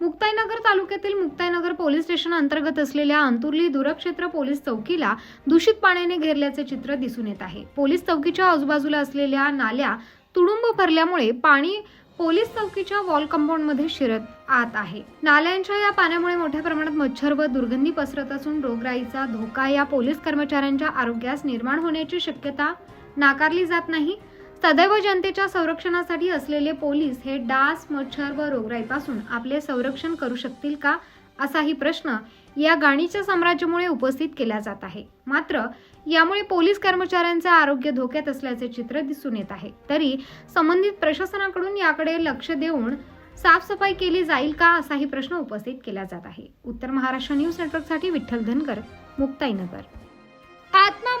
मुक्ताईनगर तालुक्यातील Muktainagar police station अंतर्गत असलेल्या अंतुर्ली दूरक्षेत्र पोलीस चौकीला दूषित पाण्याने घेरल्याचे चित्र दिसून येत आहे. पोलीस चौकीच्या आजूबाजूला असलेल्या नाल्या तुडुंब भरल्यामुळे पाणी पोलीस चौकीच्या वॉल कंपाऊंडमध्ये शिरत आत आहे. नाल्यांच्या या पाण्यामुळे मोठ्या प्रमाणात मच्छर व दुर्गंधी पसरत असून रोगराईचा धोका या पोलीस कर्मचाऱ्यांच्या आरोग्यास निर्माण होण्याची शक्यता नाकारली जात नाही. सदैव जनतेच्या संरक्षणासाठी असलेले पोलीस हे डास मच्छर व रोगराईपासून आपले संरक्षण करू शकतील का असाही प्रश्न या गाणीच्या साम्राज्यामुळे उपस्थित केला जात आहे. मात्र यामुळे पोलीस कर्मचाऱ्यांचे आरोग्य धोक्यात असल्याचे चित्र दिसून येत आहे. तरी संबंधित प्रशासनाकडून याकडे लक्ष देऊन साफसफाई केली जाईल का असाही प्रश्न उपस्थित केला जात आहे. उत्तर महाराष्ट्र न्यूज नेटवर्कसाठी विठ्ठल धनकर मुक्ताईनगर.